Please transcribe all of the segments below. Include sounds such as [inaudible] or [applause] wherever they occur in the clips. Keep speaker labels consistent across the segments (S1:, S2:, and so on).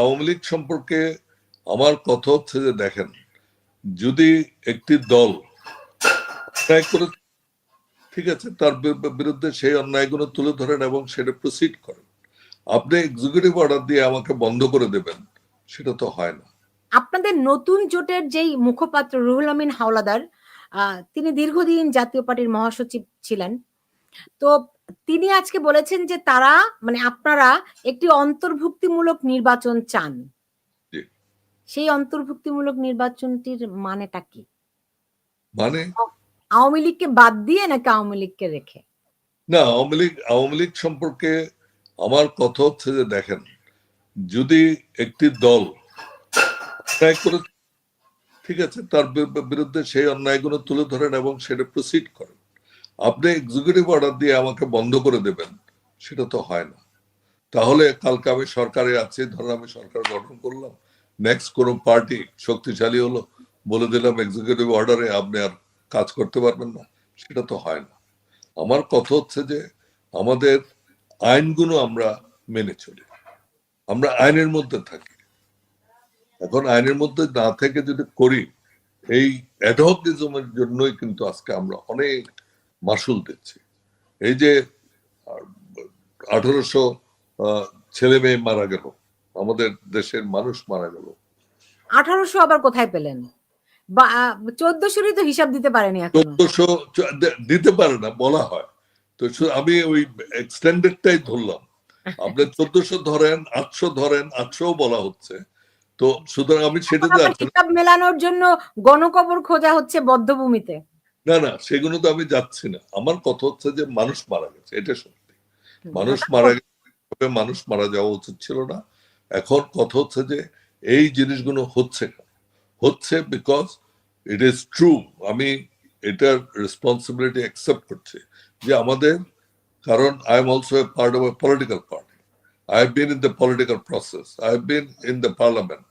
S1: আওয়ামী লীগ সম্পর্কে আমার কথা হচ্ছে যে দেখেন, যদি একটি দল অন্যায় করে, ঠিক আছে, তার বিরুদ্ধে সেই অন্যায়গুলো তুলে ধরেন এবং সেটা প্রসিড করেন, আপনি এক্সিকিউটিভ অর্ডার দিয়ে আমাকে বন্ধ করে দেবেন, সেটা তো হয় না।
S2: আপনাদের নতুন জোটের যেই মুখপাত্র রুহুল আমিন হাওলাদার তিনি দীর্ঘদিন জাতীয় পার্টির মহাসচিব ছিলেন। তো তিনি আজকে বলেছেন যে তারা মানে আপনারা একটি অন্তর্ভুক্তিমূলক নির্বাচন চান। সেই অন্তর্ভুক্তিমূলক নির্বাচনটির মানেটা কি?
S1: মানে?
S2: আওয়ামী লীগকে বাদ দিয়ে নাকি আওয়ামী লীগকে রেখে?
S1: না আওয়ামী লীগ আওয়ামী লীগ সম্পর্কে আমার কথা হচ্ছে যে দেখেন যদি একটি দল ঠিক আছে তার বিরুদ্ধে সেই অন্যায়গুলো তুলে ধরেন এবং সেটা প্রসিড করেন আপনি এক্সিকিউটিভ অর্ডার দিয়ে আমাকে বন্ধ করে দেবেন, সেটা তো হয় না। তাহলে কালকে আমি সরকারে আছি, ধরুন আমি সরকার গঠন করলাম নেক্সট কোন পার্টি শক্তিশালী হলো, বলে দিলাম এক্সিকিউটিভ অর্ডারে আপনি আর কাজ করতে পারবেন না, সেটা তো হয় না। আমার কথা হচ্ছে যে, আমাদের আইনগুলো আমরা মেনে চলি। আমরা আইনের মধ্যে থাকি। এখন আইনের মধ্যে না থেকে যদি করি, এই অ্যাডহকিজমের জন্যই কিন্তু আজকে আমরা অনেক মাসুল দিচ্ছি। এই যে আঠারোশো ছেলে মেয়ে মারা গেল আমাদের দেশের মানুষ মারা গেল।
S2: আঠারোশো আবার কোথায় পেলেন? চোদ্দশোরই তো হিসাব দিতে পারেনি
S1: চোদ্দশো দিতে পারে না বলা হয়। তো আমি ওই এক্সটেন্ডেডটাই ধরলাম। [laughs] আপনি চোদ্দশো ধরেন আটশো ধরেন আটশো বলা হচ্ছে। তো সুতরাং আমি।
S2: হিসাব মেলানোর জন্য গণকবর খোঁজা হচ্ছে বদ্ধভূমিতে।
S1: না না সেগুলো তো আমি যাচ্ছি না। আমার কথা হচ্ছে যে মানুষ মারা গেছে এটা সত্যি। মানুষ মারা গেছে মানুষ মারা যাওয়া উচিত ছিল না। এখন কথা হচ্ছে যে এই জিনিসগুলো হচ্ছে হচ্ছে বিকজ ইট ইজ ট্রু আমি এটার রেসপন্সিবিলিটি অ্যাকসেপ্ট করছি যে আমাদের কারণ I am also a part of a political party I have been in the political process I have been in the parliament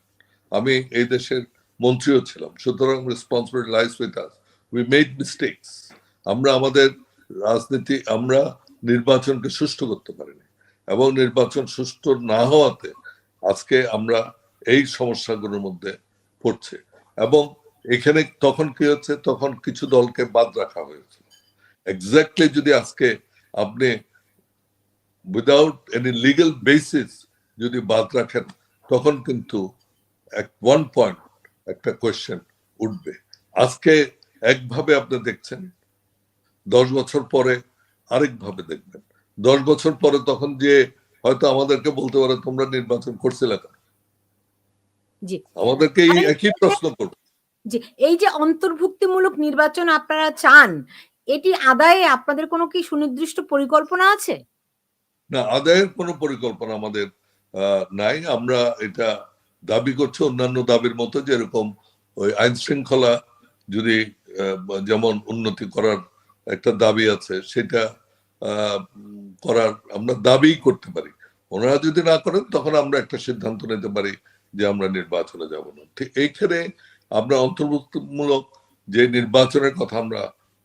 S1: আমি এই দেশের মন্ত্রীও ছিলাম। সুতরাং responsibility lies with us we made mistakes আমরা আমাদের রাজনীতি, আমরা নির্বাচনকে সুষ্ঠু করতে পারিনি। এবং নির্বাচন সুষ্ঠু না হওয়াতে আজকে আমরা এই সমস্যাগুলোর মধ্যে পড়ছে। এবং এখানে তখন কি হচ্ছে? তখন কিছু দলকে বাদ রাখা হয়েছে। এক্স্যাক্টলি যদি আজকে আপনি উইদাউট এনি লিগাল বেসিস যদি বাদ রাখেন, তখন কিন্তু এক ওয়ান পয়েন্ট একটা কোয়েশ্চেন উঠবে। আজকে একভাবে আপনি দেখছেন দশ বছর পরে আরেকভাবে দেখবেন। দশ বছর পরে তখন যে হয়তো আমাদেরকে বলতে পারে তোমরা নির্বাচন করছিলে কেন? আমাদেরকে এই একই প্রশ্ন করবে।
S2: এই যে অন্তর্ভুক্তিমূলক নির্বাচন আপনারা চান এটি আদায়ে আপনাদের কোনো কি সুনির্দিষ্ট পরিকল্পনা আছে?
S1: না আদায়ের কোনো পরিকল্পনা আমাদের আহ, নাই। আমরা এটা দাবি করছি অন্যান্য দাবির মতো যেরকম ওই আইন শৃঙ্খলা যদি যেমন উন্নতি করার একটা দাবি আছে, সেটা করার আমরা দাবি করতে পারি। ওনারা যদি না করেন, তখন আমরা একটা সিদ্ধান্ত নিতে পারি যে আমরা নির্বাচনে যাব না। ঠিক এইখানে আমরা অন্তর্ভুক্তমূলক যে নির্বাচনের কথা আমরা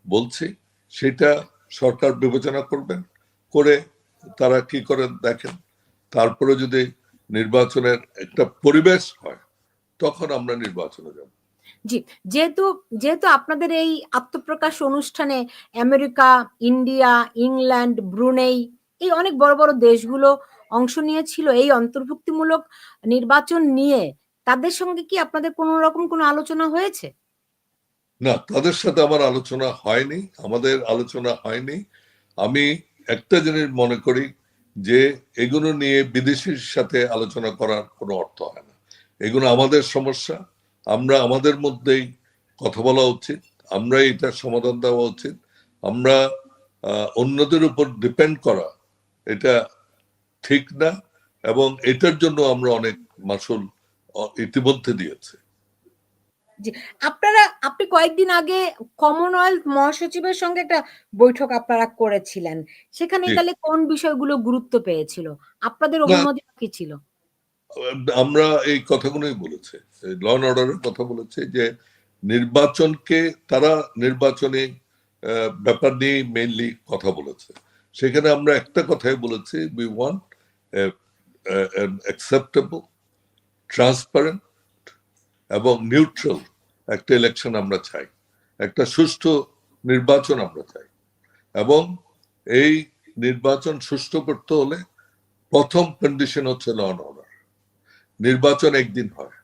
S1: বলছি, সেটা সরকার বিবেচনা করবেন, করে তারা কি করেন দেখেন। তারপরে যদি নির্বাচনের একটা পরিবেশ হয়, তখন আমরা নির্বাচনে যাব।
S2: জি, যেহেতু যেহেতু আপনাদের এই আত্মপ্রকাশ অনুষ্ঠানে আমেরিকা, ইন্ডিয়া, ইংল্যান্ড, ব্রুনেই এই অনেক বড় বড় দেশগুলো অংশ নিয়েছিল, এই অন্তর্ভুক্তিমূলক নির্বাচন নিয়ে, তাদের সঙ্গে কি আপনাদের কোনো রকম কোনো আলোচনা হয়েছে?
S1: না, তাদের সাথে আমার আলোচনা হয়নি, আমাদের আলোচনা হয়নি। আমি একটা জিনিস মনে করি যে, এগুলো নিয়ে বিদেশির সাথে আলোচনা করার কোনো অর্থ হয় না। এগুলো আমাদের সমস্যা আমরা আমাদের মধ্যেই কথা বলা উচিত আমরা এটার সমাধান দেওয়া উচিত আমরা অন্যদের উপর ডিপেন্ড করা এটা ঠিক না এবং এটার জন্য আমরা অনেক মাসুল ইতিমধ্যে দিয়েছি।
S2: আপনারা আপনি কয়েকদিন আগে কমনওয়েলথ মহাসচিবের সঙ্গে একটা বৈঠক আপনারা করেছিলেন সেখানে তাহলে কোন বিষয়গুলো গুরুত্ব পেয়েছিল? আপনাদের
S1: না।
S2: অভিমত কি ছিল?
S1: আমরা এই কথাগুলোই বলেছি ল অ্যান্ড অর্ডারের কথা বলেছে, যে নির্বাচনকে তারা নির্বাচনে ব্যাপার নিয়ে মেইনলি কথা বলেছে। সেখানে আমরা একটা কথাই বলেছি উই ওয়ান্ট অ্যাকসেপ্টেবল ট্রান্সপারেন্ট এবং নিউট্রাল একটা ইলেকশন আমরা চাই। একটা সুষ্ঠু নির্বাচন আমরা চাই। এবং এই নির্বাচন সুষ্ঠু করতে হলে প্রথম কন্ডিশন হচ্ছে ল অর্ডার নির্বাচন একদিন হয়।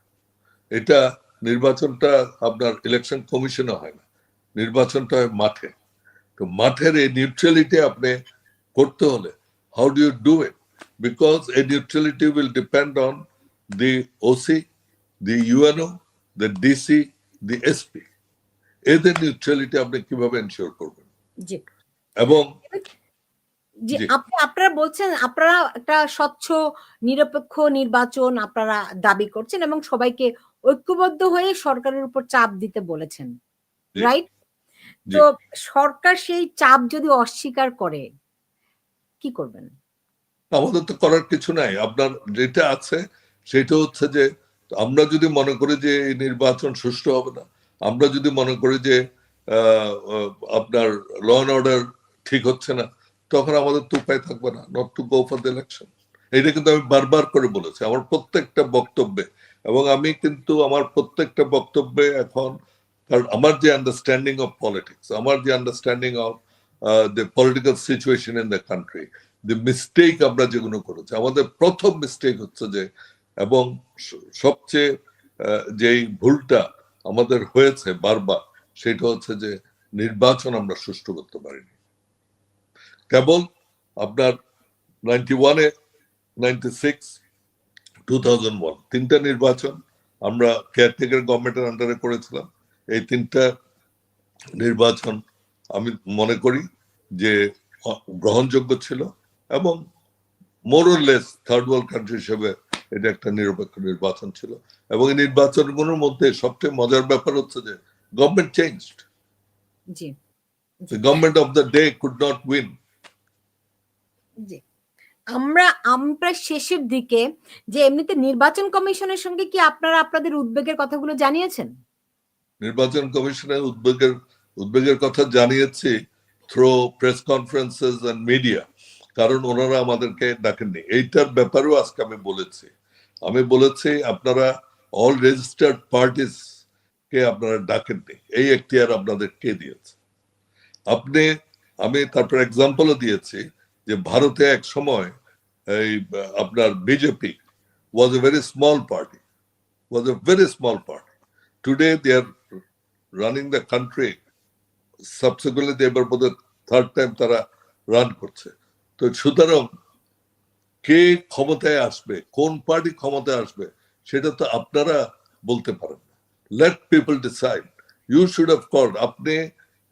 S1: এটা নির্বাচনটা আপনার ইলেকশন কমিশনে হয় না। নির্বাচনটা হয় মাঠে। তো মাঠের এই নিউট্রালিটি আপনি করতে হলে how do you do it because এই neutrality will depend on the OC the UNO the DC the SP এদের নিউট্রালিটি আপনি কীভাবে এনশিওর করবেন? এবং
S2: যে। আপনি আপনারা বলছেন আপনারা একটা স্বচ্ছ নিরপেক্ষ নির্বাচন আপনারা দাবি করছেন এবং সবাইকে ঐক্যবদ্ধ হয়ে সরকারের উপর চাপ দিতে বলেছেন রাইট তো সরকার সেই চাপ যদি অস্বীকার করে কি করবেন?
S1: আমাদের তো করার কিছু নাই। আপনার যেটা আছে সেটা হচ্ছে যে আমরা যদি মনে করি যে এই নির্বাচন সুষ্ঠু হবে না আমরা যদি মনে করি যে আপনার ল অ্যান্ড অর্ডার ঠিক হচ্ছে না তখন আমাদের তো উপায় থাকবে না not to go for the election এটা কিন্তু আমি বারবার করে বলেছি, আমার প্রত্যেকটা বক্তব্যে। এবং আমি কিন্তু আমার প্রত্যেকটা বক্তব্যে এখন, কারণ আমার যে আন্ডারস্ট্যান্ডিং অফ পলিটিক্স আমার যে understanding of the political situation in the country যে মিস্টেক আমরা যেগুলো করেছি, আমাদের প্রথম মিস্টেক হচ্ছে যে, এবং সবচেয়ে যেই ভুলটা আমাদের হয়েছে বারবার, সেটা হচ্ছে যে নির্বাচন আমরা সুষ্ঠু করতে পারিনি। কেবল আপনার নাইনটি ওয়ানে ninety six two thousand one তিনটা নির্বাচন আমরা কেয়ারটেকার গভর্নমেন্টের আন্ডারে করেছিলাম। এই তিনটা নির্বাচন আমি মনে করি যে গ্রহণযোগ্য ছিল এবং মোরলেস থার্ড ওয়ার্ল্ড কান্ট্রি হিসেবে এটা একটা নিরপেক্ষ নির্বাচন ছিল। এবং এই নির্বাচনগুলোর মধ্যে সবচেয়ে মজার ব্যাপার হচ্ছে যে government changed government of the day could not win.
S2: জি। আমরা আমরা শেষের দিকে যে এমনিতে নির্বাচন কমিশনের সঙ্গে কি আপনারা আপনাদের উদ্বেগের কথাগুলো জানিয়েছেন?
S1: নির্বাচন কমিশনের উদ্বেগের উদ্বেগের কথা জানিয়েছি through press conferences and media কারণ ওনারা আমাদেরকে ডাকেননি। এইটার ব্যাপারেও আজকে আমি বলেছি। আমি বলেছি আপনারা অল রেজিস্টার্ড পার্টিস কে আপনারা ডাকেননি। এই এখতিয়ার আপনাদের কে দিয়েছে? আপনি, আমি তারপর এক্সাম্পলও দিয়েছি। যে ভারতে এক সময় এই, আপনার BJP was a very small party was a very small party today they are running the country subsequently এবার বোধ থার্ড টাইম তারা রান করছে। তো সুতরাং কে ক্ষমতায় আসবে, কোন পার্টি ক্ষমতায় আসবে, সেটা তো আপনারা বলতে পারেন let people decide you should have called আপনি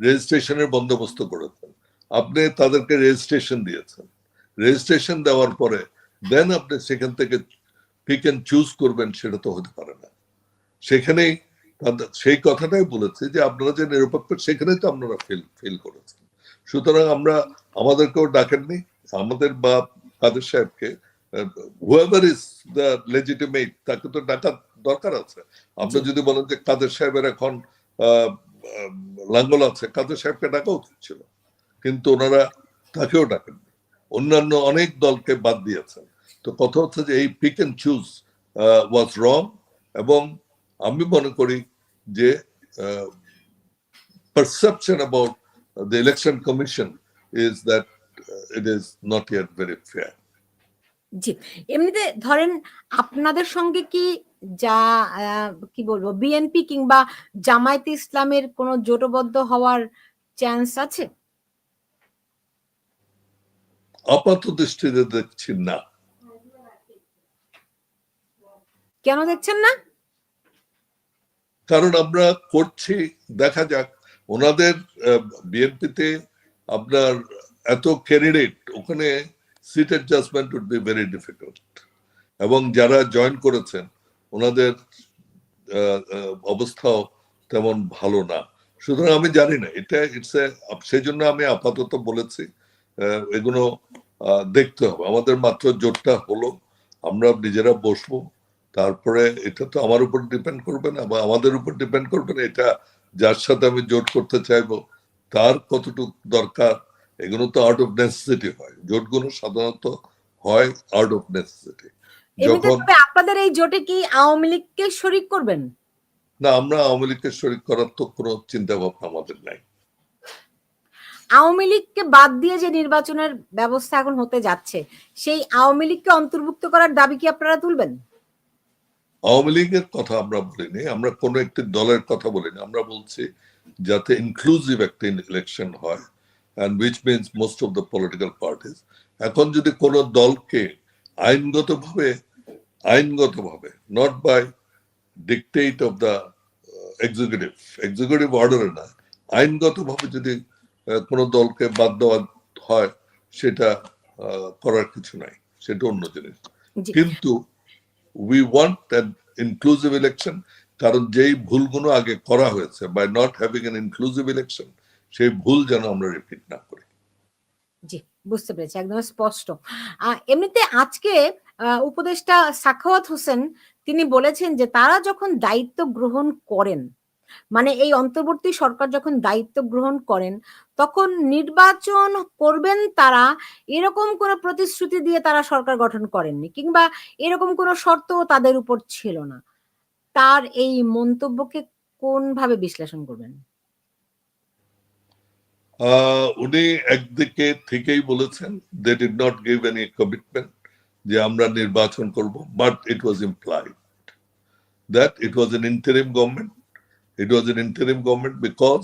S1: রেজিস্ট্রেশনের বন্দোবস্ত করেছেন। আপনি তাদেরকে রেজিস্ট্রেশন দিয়েছেন। রেজিস্ট্রেশন দেওয়ার পরে দেন আপনি সেখান থেকে পিক এন্ড চুজ করবেন সেটা তো হতে পারে না। সেখানেই সেই কথাটাই বলেছে যে আপনারা যে নিরপেক্ষ সেখানেই তো আপনারা ফিল ফিল করেছেন। সুতরাং আমরা আমাদেরকেও ডাকেননি আমাদের বা কাদের সাহেবকে হুয়েভার ইজ দ্য লেজিটিমেট তাকে তো ডাকার দরকার আছে। আপনি যদি বলেন যে কাদের সাহেবের এখন লাঙ্গল আছে কাদের সাহেবকে ডাকা উচিত ছিল। কিন্তু ওনারা তাকেও ডাকেননি। অন্যান্য অনেক দলকে বাদ দিয়েছেন। তো কথা হচ্ছে যে এই pick and choose was wrong এবং আমি মনে করি যে perception about the election commission is that it is not yet very fair
S2: জি, এমনিতে ধরেন আপনাদের সঙ্গে কি যা কি বলব বিএনপি কিংবা জামায়াত ইসলামের কোনো জোটবদ্ধ হওয়ার চান্স আছে?
S1: আপাত দৃষ্টিতে দেখছি না।
S2: কেন দেখছেন না?
S1: কারণ আমরা করছি দেখা যাক। ওনাদের বিএনপিতে আপনার এত ক্যান্ডিডেট ওখানে seat adjustment would be very difficult এবং যারা জয়েন করেছেন ওনাদের অবস্থাও তেমন ভালো না। সুতরাং আমি জানি না এটা ইটস সেই জন্য আমি আপাতত বলেছি। এগুলো দেখতে হবে। আমাদের মাত্র জোটটা হলো আমরা নিজেরা বসবো। তারপরে এটা তো আমার উপর ডিপেন্ড করবে না বা আমাদের উপর ডিপেন্ড করবে না এটা যার সাথে আমি জোট করতে চাইব তার কতটুকু দরকার এগুলো তো আউট অফ নেসেসিটি হয়। জোটগুলো সাধারণত হয় আউট অফ নেসেসিটি যখন
S2: আপনাদের এই জোটে কি আওয়ামী লীগকে শরিক করবেন?
S1: না আমরা আওয়ামী লীগকে শরিক করার তো কোনো চিন্তা ভাবনা আমাদের নাই।
S2: আওয়ামী লীগকে বাদ দিয়ে যে নির্বাচনের ব্যবস্থা এখন হতে যাচ্ছে, সেই আওয়ামী লীগকে অন্তর্ভুক্ত করার দাবি কি আপনারা তুলবেন?
S1: আওয়ামী লীগের কথা আমরা বলিনি, আমরা কোনো একটি দলের কথা বলিনি। আমরা বলছি যাতে ইনক্লুসিভ একটা ইলেকশন হয় and which means most of the political parties এখন যদি কোনো দলকে আইনগতভাবে আইনগতভাবে not by dictate of the executive executive অর্ডারে না, আইনগতভাবে যদি কোনো দলকে বাদ দেওয়া হয় সেটা করার কিছু নাই। সেটা অন্য জিনিস। কিন্তু উই ওয়ান্ট ইনক্লুসিভ ইলেকশন কারণ যেই ভুলগুলো আগে করা হয়েছে by not having an inclusive election সেই ভুল যেন আমরা রিপিট না করি।
S2: জি বুঝতে পেরেছি একদম স্পষ্ট। এমনিতে আজকে উপদেষ্টা সাখাওয়াত হোসেন তিনি বলেছেন যে তারা যখন দায়িত্ব গ্রহণ করেন মানে এই অন্তর্বর্তী সরকার যখন দায়িত্ব গ্রহণ করেন, তখন নির্বাচন করবেন তারা এরকম কোনো প্রতিশ্রুতি দিয়ে তারা সরকার গঠন করেননি কিংবা এরকম কোনো শর্তও তাদের উপর ছিল না। তার এই মন্তব্যকে কোনভাবে বিশ্লেষণ করবেন?
S1: উনি একদিকে থেকেই বলেছেন they did not give any commitment যে আমরা নির্বাচন করব but it was implied that it was an interim government it was an interim government because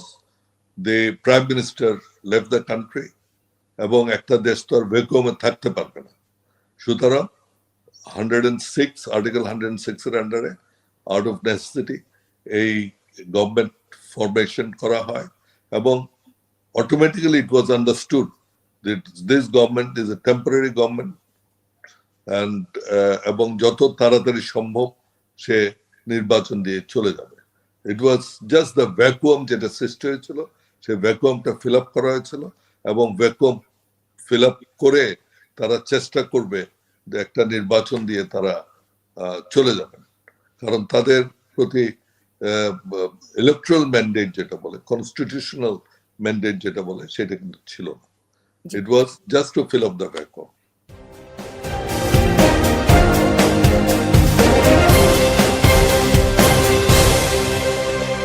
S1: the prime minister left the country এবং একটা দেশ তো আর ভ্যাকুয়ামে থাকতে পারবে না সুতরাং hundred and six article hundred and six এর আন্ডারে আউট অফ নেসেসিটি এই গভর্নমেন্ট ফরমেশন করা হয় এবং automatically it was understood that this government is a temporary government. And uh, এবং যত তাড়াতাড়ি সম্ভব সে নির্বাচন দিয়ে চলে যাবে it was just the vacuum যেটা সৃষ্টি হয়েছিল সেই ভ্যাকুয়ামটা ফিল আপ করা হয়েছিল এবং ভ্যাকুয়াম ফিল আপ করে তারা চেষ্টা করবে যে একটা নির্বাচন দিয়ে তারা চলে যাবেন কারণ তাদের প্রতি ইলেকট্রাল ম্যান্ডেট যেটা বলে কনস্টিটিউশনাল ম্যান্ডেট যেটা বলে সেটা কিন্তু ছিল না it was just to fill up the vacuum